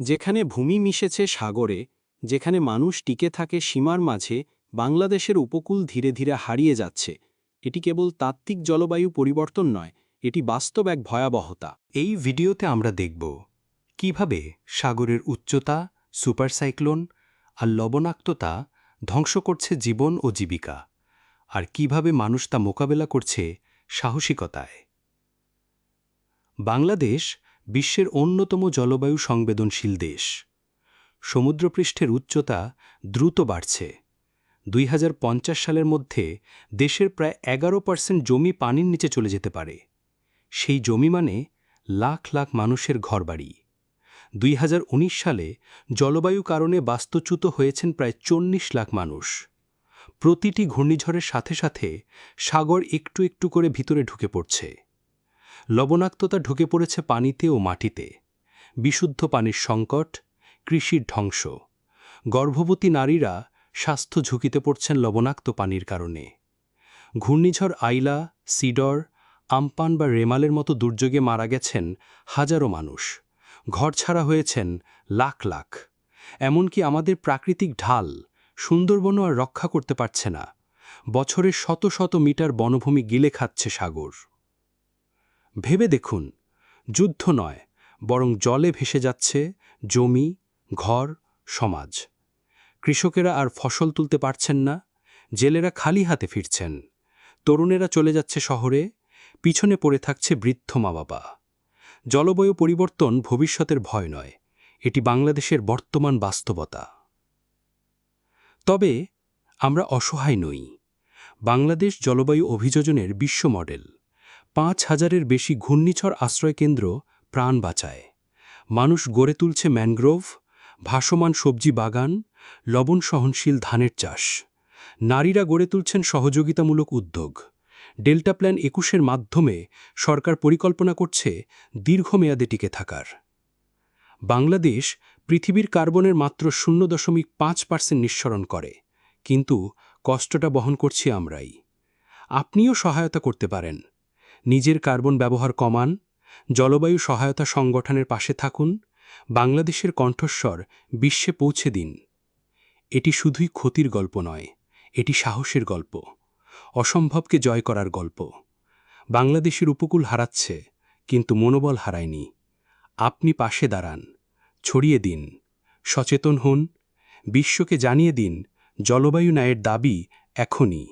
যেখানে ভূমি মিশেছে সাগরে, যেখানে মানুষ টিকে থাকে সীমার মাঝে, বাংলাদেশের উপকূল ধীরে ধীরে হারিয়ে যাচ্ছে। এটি কেবল তাত্ত্বিক জলবায়ু পরিবর্তন নয়, এটি বাস্তব এক ভয়াবহতা। এই ভিডিওতে আমরা দেখব কীভাবে সাগরের উচ্চতা, সুপারসাইক্লোন আর লবণাক্ততা ধ্বংস করছে জীবন ও জীবিকা, আর কীভাবে মানুষ তা মোকাবেলা করছে সাহসিকতায়। বাংলাদেশ বিশ্বের অন্যতম জলবায়ু সংবেদনশীল দেশ। সমুদ্রপৃষ্ঠের উচ্চতা দ্রুত বাড়ছে। দুই হাজার পঞ্চাশ সালের মধ্যে দেশের প্রায় এগারো পার্সেন্ট জমি পানির নিচে চলে যেতে পারে। সেই জমি মানে লাখ লাখ মানুষের ঘরবাড়ি। দুই হাজার উনিশ সালে জলবায়ু কারণে বাস্তুচ্যুত হয়েছেন প্রায় চল্লিশ লাখ মানুষ। প্রতিটি ঘূর্ণিঝড়ের সাথে সাথে সাগর একটু একটু করে ভিতরে ঢুকে পড়ছে। লবণাক্ততা ঢুকে পড়েছে পানিতে ও মাটিতে। বিশুদ্ধ পানির সংকট, কৃষির ধ্বংস। গর্ভবতী নারীরা স্বাস্থ্য ঝুঁকিতে পড়ছেন লবণাক্ত পানির কারণে। ঘূর্ণিঝড় আইলা, সিডর, আমপান বা রেমালের মতো দুর্যোগে মারা গেছেন হাজারো মানুষ। ঘর ছাড়া হয়েছেন লাখ লাখ। এমনকি আমাদের প্রাকৃতিক ঢাল সুন্দরবনও আর রক্ষা করতে পারছে না। বছরের শত শত মিটার বনভূমি গিলে খাচ্ছে সাগর। ভেবে দেখুন, যুদ্ধ নয়, বরং জলে ভেসে যাচ্ছে জমি, ঘর, সমাজ। কৃষকেরা আর ফসল তুলতে পারছেন না, জেলেরা খালি হাতে ফিরছেন, তরুণেরা চলে যাচ্ছে শহরে, পিছনে পড়ে থাকছে বৃদ্ধ মা বাবা জলবায়ু পরিবর্তন ভবিষ্যতের ভয় নয়, এটি বাংলাদেশের বর্তমান বাস্তবতা। তবে আমরা অসহায় নই, বাংলাদেশ জলবায়ু অভিযোজনের বিশ্ব মডেল। পাঁচ হাজারের বেশি ঘূর্ণিঝড় আশ্রয়কেন্দ্র প্রাণ বাঁচায়। মানুষ গড়ে তুলছে ম্যানগ্রোভ, ভাসমান সবজি বাগান, লবণ সহনশীল ধানের চাষ। নারীরা গড়ে তুলছেন সহযোগিতামূলক উদ্যোগ। ডেল্টা প্ল্যান একুশের মাধ্যমে সরকার পরিকল্পনা করছে দীর্ঘমেয়াদে টিকে থাকার। বাংলাদেশ পৃথিবীর কার্বনের মাত্র শূন্য দশমিক পাঁচ পার্সেন্ট নিঃসরণ করে, কিন্তু কষ্টটা বহন করছি আমরাই। আপনিও সহায়তা করতে পারেন। নিজের কার্বন ব্যবহার কমান, জলবায়ু সহায়তা সংগঠনের পাশে থাকুন, বাংলাদেশের কণ্ঠস্বর বিশ্বে পৌঁছে দিন। এটি শুধুই ক্ষতির গল্প নয়, এটি সাহসের গল্প, অসম্ভবকে জয় করার গল্প। বাংলাদেশের উপকূল হারাচ্ছে, কিন্তু মনোবল হারায়নি। আপনি পাশে দাঁড়ান, ছড়িয়ে দিন, সচেতন হন, বিশ্বকে জানিয়ে দিন, জলবায়ু ন্যায়ের দাবি এখনই।